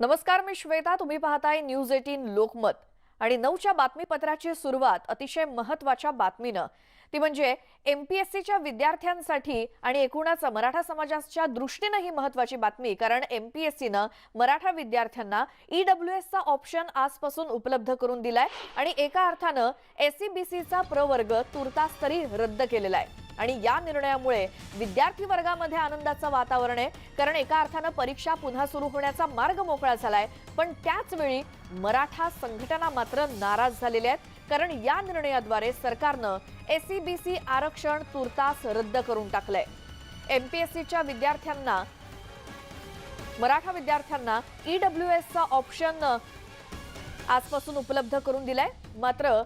नमस्कार मी श्वेता. तुम्ही पाहताय न्यूज एटीन लोकमत. आणि नऊच्या बातमीपत्राची सुरुवात अतिशय महत्त्वाच्या बातमीनं. ती म्हणजे एमपीएससीच्या विद्यार्थ्यांसाठी आणि एकूणच मराठा समाजाच्या दृष्टीनं ही महत्वाची बातमी कारण एमपीएससीनं मराठा विद्यार्थ्यांना ईडब्ल्यू एसचा ऑप्शन आजपासून उपलब्ध करून दिलाय आणि एका अर्थानं एससीबीसीचा प्रवर्ग तुर्तास तरी रद्द केलेला आहे. आणि या निर्णयामुळे विद्यार्थी वर्गामध्ये आनंदाचं वातावरण आहे. कारण एका अर्थानं परीक्षा पुन्हा सुरू होण्याचा मार्ग मोकळा झालाय. पण त्याच वेळी मराठा संघटना मात्र नाराज झालेल्या आहेत. कारण या निर्णयाद्वारे सरकारनं एसईबीसी आरक्षण तुर्तास रद्द करून टाकलंय. एमपीएससीच्या विद्यार्थ्यांना मराठा विद्यार्थ्यांना ईडब्ल्यू एसचा ऑप्शन आजपासून उपलब्ध करून दिलाय. मात्र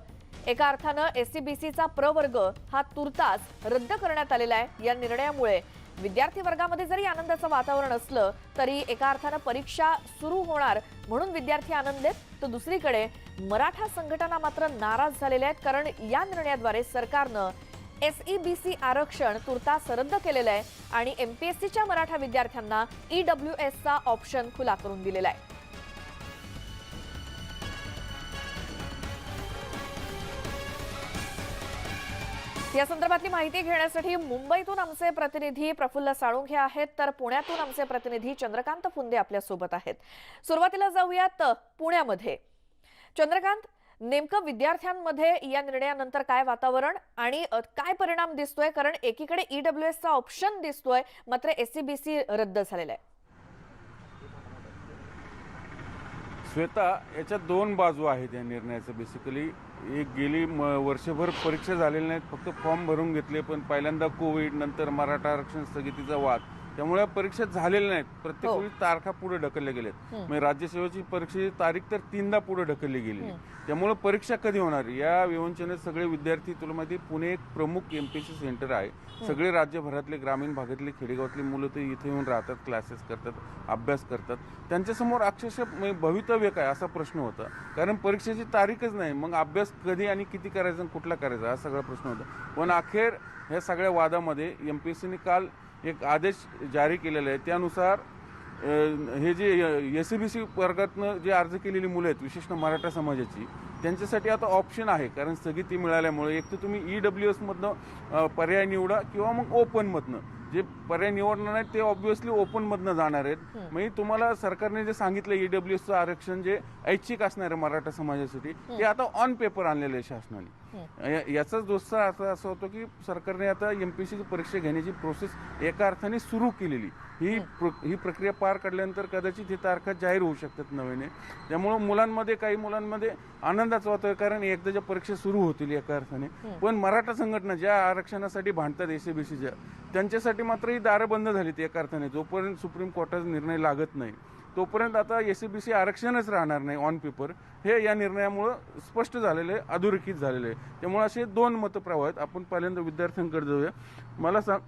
एका अर्थानं एससीबीसीचा प्रवर्ग हा तुर्तास रद्द करण्यात आलेला आहे या निर्णयामुळे. विद्यार्थी वर्गामध्ये जरी आनंदाचं वातावरण असलं तरी एका अर्थानं परीक्षा सुरू होणार म्हणून विद्यार्थी आनंद आहेत तर दुसरीकडे मराठा संघटना मात्र नाराज झालेल्या आहेत कारण या निर्णयाद्वारे सरकारनं एसईबीसी आरक्षण तुर्तास रद्द केलेलं आहे आणि एमपीएससीच्या मराठा विद्यार्थ्यांना ईडब्ल्यू एसचा ऑप्शन खुला करून दिलेला आहे. या संदर्भातली माहिती घेण्यासाठी मुंबईतून आमचे प्रतिनिधी प्रफुल्ल साळुंखे आहेत. तर पुण्यातून आमचे प्रतिनिधी चंद्रकांत फुंदे आपल्यासोबत आहेत. सुरुवातीला जाऊयात पुण्यामध्ये. चंद्रकांत नेमकं विद्यार्थ्यांमध्ये या निर्णयानंतर काय वातावरण आणि काय परिणाम दिसतोय? कारण एकीकडे ईडब्ल्यू एसचा ऑप्शन दिसतोय मात्र एससीबीसी रद्द झालेला आहे श्वेता याच्या दोन बाजू आहेत या निर्णयाचं बेसिकली एक गेली म वर्षभर परीक्षा झालेल्या नाहीत फक्त फॉर्म भरून घेतले पण पहिल्यांदा कोविड नंतर मराठा आरक्षण स्थगितीचा वाद. त्यामुळे परीक्षा झालेल्या नाहीत. प्रत्येक हो. वेळी तारखा पुढे ढकलल्या गेल्यात. म्हणजे राज्यसेवेची परीक्षेची तारीख तर तीनदा पुढे ढकलली गेली त्यामुळे परीक्षा कधी होणार? या विवंचनेत सगळे विद्यार्थी तुला माहिती पुणे एक प्रमुख एमपीसी सेंटर आहे. सगळे राज्यभरातले ग्रामीण भागातले खेडेगावातली मुलं ते इथे येऊन राहतात क्लासेस करतात अभ्यास करतात. त्यांच्यासमोर अक्षरशः म्हणजे भवितव्य काय? असा प्रश्न होता. कारण परीक्षेची तारीखच नाही. मग अभ्यास कधी आणि किती करायचा आणि कुठला करायचा? हा सगळा प्रश्न होता. पण अखेर ह्या सगळ्या वादामध्ये एम पी एस सीने काल एक आदेश जारी केलेला आहे त्यानुसार हे जे एस सी बी सी वर्गातनं जे अर्ज केलेली मुलं आहेत विशेषतः मराठा समाजाची त्यांच्यासाठी आता ऑप्शन आहे. कारण स्थगिती मिळाल्यामुळे एक तर तुम्ही ई डब्ल्यू एसमधनं पर्याय निवडा किंवा मग ओपनमधनं जे पर्याय निवडणार नाहीत ते ऑब्व्हियसली ओपनमधनं जाणार आहेत. म्हणजे तुम्हाला सरकारने जे सांगितलं ई डब्ल्यू एसचं आरक्षण जे ऐच्छिक असणार आहे मराठा समाजासाठी ते आता ऑन पेपर आणलेलं आहे शासनाने. याचाच दोस्त अर्थ असा होतो की सरकारने आता एमपीसीची परीक्षा घेण्याची प्रोसेस एका अर्थाने सुरू केलेली. ही प्र- ही प्रक्रिया पार काढल्यानंतर कदाचित ही तारखा जाहीर होऊ शकतात नव्याने. त्यामुळं मुलांमध्ये काही मुलांमध्ये आनंदाचं वातावरण कारण एकदाच्या परीक्षा सुरू होतील एका अर्थाने. पण मराठा संघटना ज्या आरक्षणासाठी भांडतात एसीबीसीच्या त्यांच्यासाठी मात्र ही दारं बंद झालीत एका अर्थाने. जोपर्यंत सुप्रीम कोर्टाचा निर्णय लागत नाही तोपर्यंत आता ए सी बी सी आरक्षणच राहणार नाही ऑन पेपर हे या निर्णयामुळं स्पष्ट झालेलं आहे अधोरेखित झालेलं आहे. त्यामुळे असे दोन मतप्रवाह आहेत. आपण पहिल्यांदा विद्यार्थ्यांकडे जाऊया. मला सांग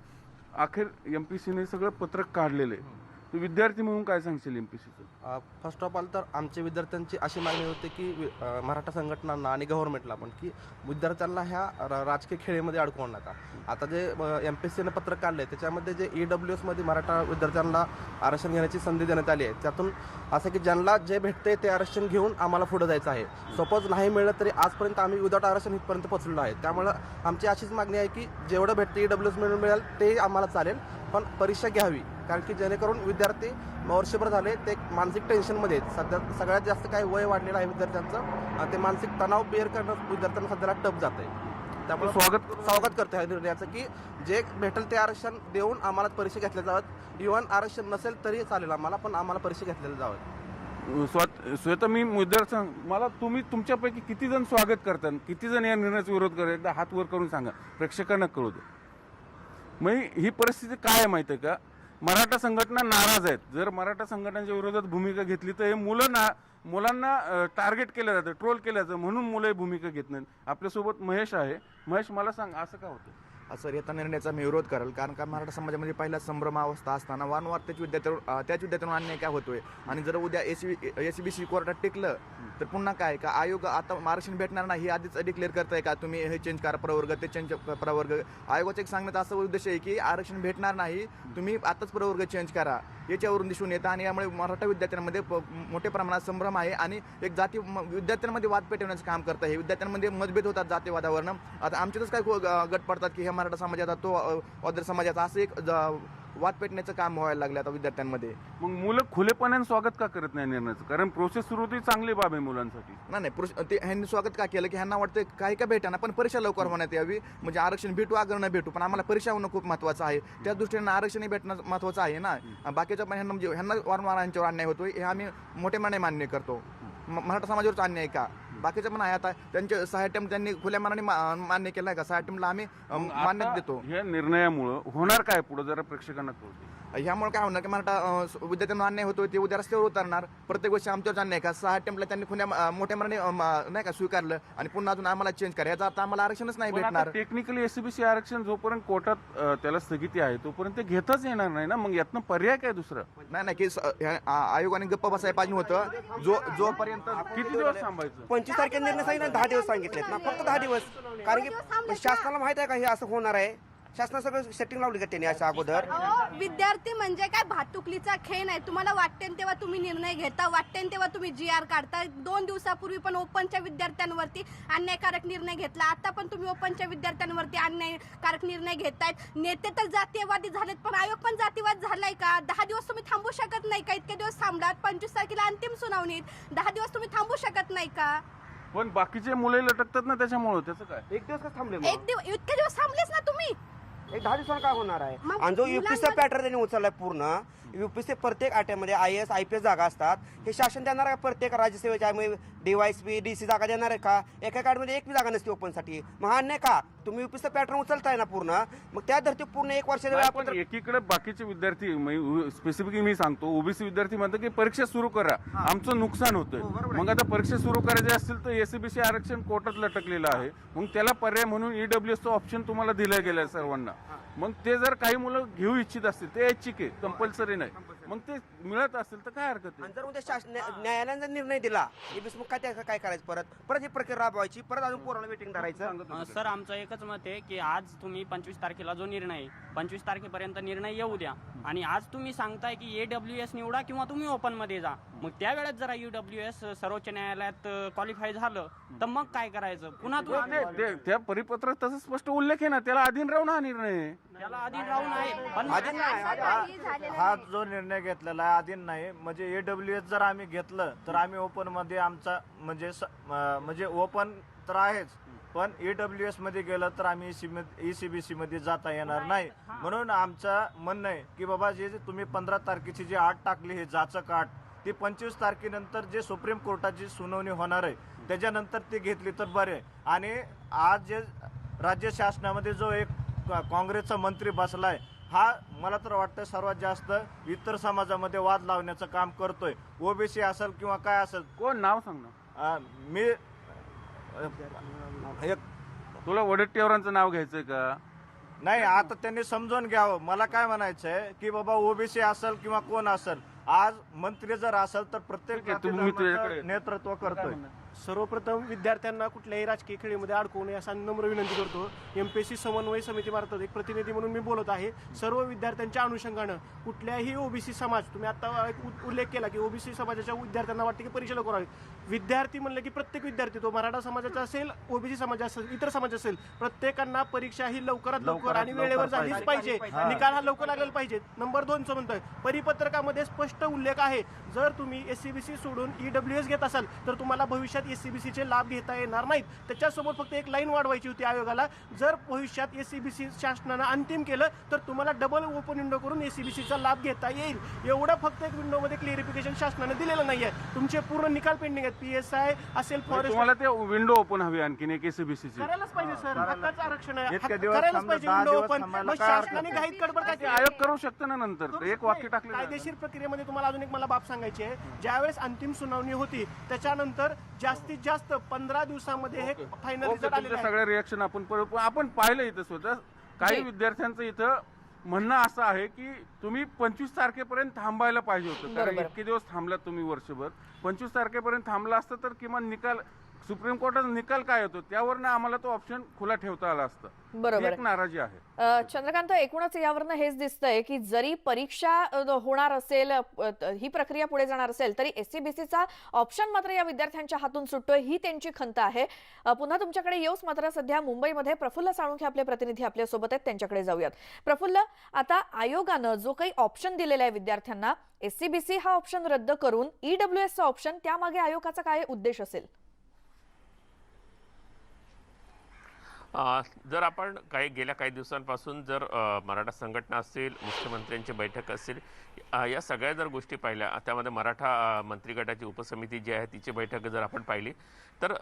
अखेर एम पी सीने सगळं पत्रक काढलेलं आहे. तू विद्यार्थी म्हणून काय सांगशील एम पी सीचं फर्स्ट ऑफ ऑल तर आमच्या विद्यार्थ्यांची अशी मागणी होती की वि- अ, मराठा संघटनांना आणि गव्हर्नमेंटला पण की विद्यार्थ्यांना ह्या र- राजकीय खेळीमध्ये अडकवू नका. आता जे एम पी एस सीने पत्रक काढले त्याच्यामध्ये जे ई डब्ल्यू एसमध्ये मराठा विद्यार्थ्यांना आरक्षण घेण्याची संधी देण्यात आली आहे त्यातून असं की ज्यांना जे भेटते ते आरक्षण घेऊन आम्हाला पुढे जायचं आहे. सपोज नाही मिळलं तरी आजपर्यंत आम्ही विदाउट आरक्षण इथपर्यंत पोहोचलेलो आहे. त्यामुळं आमची अशीच मागणी आहे की जेवढं भेटते ई डब्ल्यू एस मिळून मिळेल ते आम्हाला चालेल पण परीक्षा घ्यावी. कारण की जेणेकरून विद्यार्थी वर्षभर झाले ते एक मानसिक टेन्शनमध्ये आहेत. सध्या सगळ्यात जास्त काय वय वाढलेलं आहे विद्यार्थ्यांचं आणि ते मानसिक तणाव बेअर करणं विद्यार्थ्यांना सध्याला टप जात आहे त्यामुळे स्वागत- स्वागत करतो ह्या निर्णयाचं की जे भेटेल ते आरक्षण देऊन आम्हाला परीक्षा घेतल्या जाव्यात. इव्हन आरक्षण नसेल तरी चालेल आम्हाला पण आम्हाला परीक्षा घेतलेल्या जाव्यात. स्वात श्वेता मी विद्यार्थी मला तुम्ही तुमच्यापैकी किती जण स्वागत करतात किती जण या निर्णयाचा विरोध करतात एकदा हात वर करून सांगा. प्रेक्षकांना कळू दे. मग ही परिस्थिती काय आहे माहिती आहे का? मराठा संघटना नाराज आहेत. जर मराठा संघटनांच्या विरोधात भूमिका घेतली तर हे मुलं ना मुलांना टार्गेट केलं जातं ट्रोल केलं जातं. म्हणून मुलं भूमिका घेत नाहीत. आपल्यासोबत महेश आहे. महेश मला सांग असं का होतं असं येत्या निर्णयाचा मी विरोध करेल. कारण का मराठा समाजामध्ये पहिला संभ्रम अवस्था असताना वारंवार त्याच विद्यार्थ्यांवर त्याच विद्यार्थ्यांवर अन्याय काय होतोय? आणि जर उद्या एसी एस बी सी कोर्टात टिकलं तर पुन्हा काय? का आयोग आता आरक्षण भेटणार नाही हे आधीच डिक्लेअर करताय का तुम्ही हे चेंज करा प्रवर्ग ते चेंज प्रवर्ग? आयोगाचं एक सांगण्याचा असा उद्देश आहे की आरक्षण भेटणार नाही तुम्ही आताच प्रवर्ग चेंज करा. याच्यावरून दिसून येतं आणि यामुळे मराठा विद्यार्थ्यांमध्ये मोठ्या प्रमाणात संभ्रम आहे आणि एक जाती म- विद्यार्थ्यांमध्ये वाद पेटवण्याचं काम करत. आहे विद्यार्थ्यांमध्ये मतभेद होतात जातीवादावरनं. आता आमच्यातच काय ग- गट पडतात की हे मराठा समाजाचा तो अदर समाजाचा असं एक ज- वाद पेटण्याचं काम व्हायला लागलं आता विद्यार्थ्यांमध्ये. मग मुलं खुलेपणाने स्वागत का करत नाही निर्णयाचं? कारण प्रोसेस सुरू होती चांगली बाब आहे मुलांसाठी. नाही नाही पुरुष ते ह्यांनी स्वागत का केलं? की ह्यांना वाटतं काही का भेटा पण परीक्षा लवकर होण्यात यावी. म्हणजे आरक्षण भेटू अगर न भेटू पण आम्हाला परीक्षा होणं खूप महत्त्वाचं आहे. त्या दृष्टीने आरक्षणही भेटणं महत्त्वाचं आहे ना. बाकीच्या पण ह्यांना म्हणजे ह्यांना वारंवार यांच्यावर अन्याय होतोय हे आम्ही मोठ्या मनाने मान्य करतो. मराठा समाजावरच अन्याय का? बाकीचं पण आहे आता. त्यांचे सहा टेम त्यांनी खुल्या मनाने मा- मान्य केलं आहे का? सहा टेमला आम्ही अं, मग मान्यता आता देतो. या निर्णयामुळं होणार काय पुढे? जरा प्रेक्षकांना कळते ह्यामुळे काय होणार की मराठा विद्यार्थ्यांना अन्याय होतोय ते उद्या रस्त्यावर उतरणार. प्रत्येक वर्षी आमच्यावर अन्याय का? सहा टेम्पला त्यांनी खुल्या अं, मोठ्या मनाने नाही का स्वीकारलं आणि पुन्हा अजून आम्हाला चेंज करा. याचा अर्थ आम्हाला आरक्षणच नाही भेटणार. टेक्निकली एसीबीसी आरक्षण जोपर्यंत कोर्टात त्याला स्थगिती आहे तोपर्यंत ते घेताच येणार नाही ना? मग यातनं पर्याय काय दुसरा? नाही नाही की आयोगाने गप्प बसायला पाहिजे होतं. जो जोपर्यंत किती दिवस थांबायचं? पंचवीस तारखेला निर्णय सांगितलं दहा दिवस सांगितलेत ना फक्त दहा दिवस. कारण की शासनाला माहीत आहे का हे असं होणार आहे? शासना सगळं सेटिंग लावली का त्यांनी अशा अगोदर? अहो, विद्यार्थी म्हणजे काय? भातुकलीचा खेळ नाही. तुम्हाला वाटेल तेव्हा तुम्ही निर्णय घेता? वाटेल तेव्हा तुम्ही जी आर काढता? दोन दिवसापूर्वी पण ओपनच्या विद्यार्थ्यांवरती अन्यायकारक निर्णय घेतला. आता पण तुम्ही ओपनच्या विद्यार्थ्यांवरती अन्यायकारक निर्णय घेतायत. नेते तर जातीयवादी झालेत पण आयोग पण जातीवाद झालाय का? दहा दिवस तुम्ही थांबू शकत नाही का? इतके दिवस थांबलात. पंचवीस तारखेला अंतिम सुनावणीत. दहा दिवस तुम्ही थांबू शकत नाही का? पण बाकीचे मुले लटकतात ना त्याच्यामुळं. त्याचं काय? एक दिवस कसं थांबले एक दिवस इतके दिवस थांबलेच ना तुम्ही. एक दहा दिवसांना काय होणार आहे? मग आणि जो युपीचा पॅटर्न त्यांनी उचललाय पूर्ण युपीचे प्रत्येक आट्यामध्ये I S I P S जागा असतात. हे शासन देणार आहे का प्रत्येक राज्यसेवेच्या डीवायसपी डी सी जागा देणार आहे का? एका कार्डमध्ये एक बी जागा नसते ओपनसाठी मग हा अन्याय का? तुम्ही युपीचं पॅटर्न उचलताय ना पूर्ण? मग त्या धर्ती पूर्ण एक वर्षाच्या नाही, पण वेळापत्रक एकीकडे बाकीचे विद्यार्थी स्पेसिफिकली मी सांगतो ओबीसी विद्यार्थी म्हणतात की परीक्षा सुरू करा. आमचं नुकसान होतंय. मग आता परीक्षा सुरू करायचे असतील तर एसीबीसी आरक्षण कोर्टात लटकलेलं आहे. मग त्याला पर्याय म्हणून E ईडब्ल्यूएसचं ऑप्शन तुम्हाला दिलं गेलं आहे सर्वांना. मग ते जर काही मुलं घेऊ इच्छित असतील ते ऐच्छिक आहे कंपल्सरी नाही. मग ते मिळत असेल तर काय हरकत आहे? आणि जर उद्या शासन न्यायालयाने जर निर्णय दिला काय त्या- काय करायचं परत? परत ही प्रक्रिया राबवायची परत अजून पोराला वेटिंग धरायचं? अ, सर आमचं एकच मत आहे की आज तुम्ही पंचवीस तारखेला जो निर्णय पंचवीस तारखेपर्यंत निर्णय येऊ द्या. आणि आज तुम्ही सांगताय की ए डब्ल्यू एस निवडा किंवा तुम्ही ओपनमध्ये जा. मग त्यावेळेस जरा यू डब्ल्यू एस सर्वोच्च न्यायालयात क्वालिफाय झालं तर मग काय करायचं? पुन्हा ते- तुम्ही ते- त्या परिपत्रात तसं स्पष्ट उल्लेख आहे ना त्याला अधीन राहून हा निर्णय. त्याला आधी राहून आहे पण नाही. हा जो निर्णय घेतलेला आहे आधीन नाही. म्हणजे ए डब्ल्यू एस जर आम्ही घेतलं तर आम्ही ओपनमध्ये आमचा म्हणजे स- अं, म्हणजे ओपन तर आहेच. पण ए डब्ल्यू एसमध्ये गेलं तर आम्ही ई सी बी सी मध्ये जाता येणार नाही म्हणून आमचं म्हणणं आहे की बाबा जे जे तुम्ही पंधरा तारखेची जी आठ टाकली हे जाचक आठ ती पंचवीस तारखेनंतर जे सुप्रीम कोर्टाची सुनावणी होणार आहे त्याच्यानंतर ती घेतली तर बरे आणि आज जे राज्य शासनामध्ये जो एक का- काँग्रेसचा मंत्री बसलाय हा मला तर वाटतं सर्वात जास्त इतर समाजामध्ये वाद लावण्याचं काम करतोय. ओबीसी असेल किंवा काय असेल कोण? नाव सांग ना. मी एक तुला वडेट्टीवारांचं नाव घ्यायचंय का? नाही आता त्यांनी समजून घ्यावं. मला काय म्हणायचं आहे की बाबा ओबीसी असेल किंवा कोण असेल आज मंत्री जर असेल तर प्रत्येक तुम्ही नेतृत्व करतोय. सर्वप्रथम विद्यार्थ्यांना कुठल्याही राजकीय खेळीमध्ये अडकवू नये असा नम्र विनंती करतो. एम पी एस सी समन्वय समितीमार्फत एक प्रतिनिधी म्हणून मी बोलत आहे. सर्व विद्यार्थ्यांच्या अनुषंगानं कुठल्याही ओबीसी समाज तुम्ही आता एक उल्लेख केला की ओबीसी समाजाच्या विद्यार्थ्यांना वाटते की परीक्षा लवकर व्हावी विद्यार्थी म्हणलं की प्रत्येक विद्यार्थी तो मराठा समाजाचा असेल ओबीसी समाज असेल इतर समाज असेल प्रत्येकांना परीक्षा ही लवकरात लवकर आणि वेळेवर झालीच पाहिजे. निकाल हा लवकर लागलेला पाहिजे. नंबर दोनचं म्हणतोय. परिपत्रकामध्ये स्पष्ट उल्लेख आहे. जर तुम्ही एस सी बी सी सोडून ई डब्ल्यू एस घेत असाल तर तुम्हाला भविष्यात एस सी बी सीचे लाभ घेता येणार नाहीत. त्याच्यासोबत फक्त एक लाईन वाढवायची होती आयोगाला. जर भविष्यात एस सी बी सी शासनानं अंतिम केलं तर तुम्हाला डबल ओपन विंडो करून एस सी बी सीचा लाभ घेता येईल. एवढं फक्त एक विंडोमध्ये क्लिअरिफिकेशन शासनानं दिलेलं नाहीये. तुमचे पूर्ण निकाल पेंडिंग आहेत. पी एस आय असेल म्हणजे फॉरेस्ट तुम्हाला ते विंडो ओपन हवी आणखीन एक एसीबीसीची करायलाच पाहिजे सर हक्काचं आरक्षण आहे. इतके हक्क- दिवस करायलाच समजा पाहिजे दहा विंडो दिवस ओपन थांबायला मग काय हरकत शासनाने नाही. घाईत गडबड काय ते आयोग करू शकतं ना नंतर. एक. वाक्य टाकलं कायदेशीर प्रक्रियेमध्ये तुम्हाला अजून एक मला बाब सांगायची आहे. ज्यावेळेस अंतिम सुनावणी होती त्याच्यानंतर जास्तीत जास्त पंधरा दिवसामध्ये हे फायनल रिझल्ट आलेले तुमच्या आहे. सगळ्या रिएक्शन आपण आपण पाहिलं इथं स्वतः. काही. विद्यार्थ्यांचं इथं म्हणणं असं आहे की तुम्ही पंचवीस तारखेपर्यंत थांबायला पाहिजे होतं. कारण बरोबर. इतके दिवस थांबलात तुम्ही वर्षभर. पंचवीस तारखेपर्यंत थांबला असतं तर किमान निकाल सुप्रीम कोर्टाचा निकाल काय होतो? त्यावरनं आम्हाला तो ऑप्शन खुला ठेवता आला असता. बरोबर. एक नाराजी आहे. चंद्रकांत एकूणच यावरनं हेच दिसतंय की जरी परीक्षा होणार असेल ही प्रक्रिया पुढे जाणार असेल तरी एससीबीसीचा ऑप्शन मात्र या विद्यार्थ्यांच्या हातून सुटतोय ही त्यांची खंत आहे. पुन्हा तुमच्याकडे येऊच मात्र सध्या मुंबईमध्ये प्रफुल्ल साळुंखे आपले प्रतिनिधी आपल्यासोबत आहेत त्यांच्याकडे जाऊयात. प्रफुल्ल आता आयोगानं जो काही ऑप्शन दिलेला आहे विद्यार्थ्यांना एससीबीसी हा ऑप्शन रद्द करून ईडब्ल्यू एसचा ऑप्शन त्यामागे आयोगाचा काय उद्देश असेल? जर आपण काही गेल्या काही दिवसांपासून जर मराठा संघटना असतील मुख्यमंत्र्यांची बैठक असतील या सगळ्या जर गोष्टी पाहिल्या त्यामध्ये मराठा मंत्रिगटाची मंत्री गटाची उपसमिती जी आहे तिची बैठक जर आपण पाहिली तर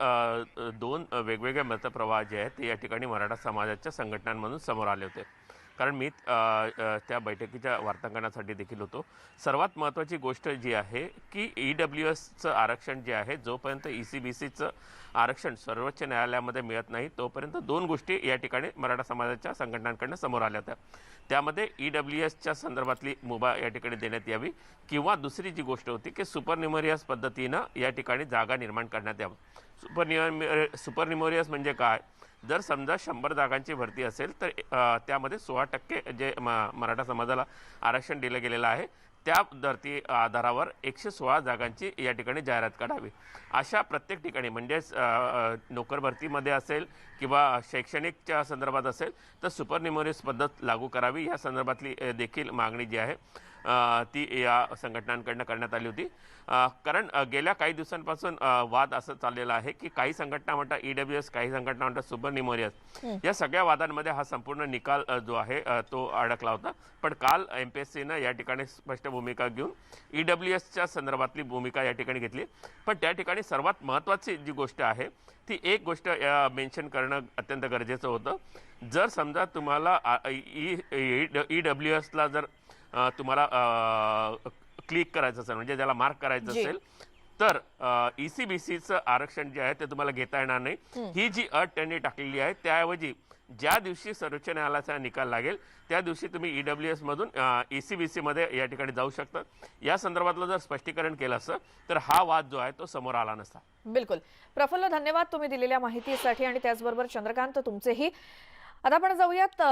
दोन वेगवेगळे मतप्रवाह जे आहेत ते या ठिकाणी मराठा समाजाच्या संघटनांमधून समोर आले होते. कारण मी त्या बैठकीच्या वार्तांकनासाठी देखील होतो. सर्वात महत्त्वाची गोष्ट जी आहे की ई डब्ल्यू एसचं आरक्षण जे आहे जोपर्यंत ई सी बी सीचं आरक्षण सर्वोच्च न्यायालयामध्ये मिळत नाही तोपर्यंत दोन गोष्टी या ठिकाणी मराठा समाजाच्या संघटनांकडनं समोर आल्या होत्या. त्यामध्ये ई डब्ल्यू एसच्या संदर्भातली मुभा या ठिकाणी देण्यात यावी किंवा दुसरी जी गोष्ट होती की सुपरनिमोरियस पद्धतीनं या ठिकाणी जागा निर्माण करण्यात यावं. सुपर निम सुपर म्हणजे काय? जर समजा शंभर जागांची भरती असेल तर त्यामध्ये सोळा टक्के जे म मराठा समाजाला आरक्षण दिलं गेलेलं आहे त्या धर्ती आधारावर एकशे सोळा जागांची या ठिकाणी जाहिरात काढावी. अशा प्रत्येक ठिकाणी म्हणजेच नोकर भरतीमध्ये असेल किंवा शैक्षणिकच्या संदर्भात असेल तर सुपर पद्धत लागू करावी. या संदर्भातली देखील मागणी जी आहे. ती या संघटनांकडनं करण्यात आली होती. कारण गेल्या काही दिवसांपासून वाद असं चाललेला आहे की काही संघटना म्हणतात ई डब्ल्यू एस काही संघटना म्हणतात सुपर निमोरियस या सगळ्या वादांमध्ये हा संपूर्ण निकाल जो आहे तो अडकला होता. पण काल एम पी एस सीनं या ठिकाणी स्पष्ट भूमिका घेऊन ई डब्ल्यू एसच्या संदर्भातली भूमिका या ठिकाणी घेतली. पण त्या ठिकाणी सर्वात महत्त्वाची जी गोष्ट आहे ती एक गोष्ट मेन्शन करणं अत्यंत गरजेचं होतं. जर समजा तुम्हाला ई ई डब्ल्यू एसला जर अ, तुम्हाला क्लिक करायचं असेल म्हणजे ज्याला मार्क करायचं. असेल तर ई सी बी सीचं आरक्षण जे आहे ते तुम्हाला घेता येणार नाही. ही जी अट त्यांनी टाकलेली आहे त्याऐवजी ज्या दिवशी सर्वोच्च न्यायालयाचा निकाल लागेल त्या दिवशी तुम्ही ई डब्ल्यू एस मधून ई सी बी सीमध्ये या ठिकाणी जाऊ शकता. या संदर्भातलं जर स्पष्टीकरण केलं असतं तर हा वाद जो आहे तो समोर आला नसता. बिलकुल. प्रफुल्ल धन्यवाद तुम्ही दिलेल्या माहितीसाठी आणि त्याचबरोबर चंद्रकांत तुमचेही. आता आपण जाऊयात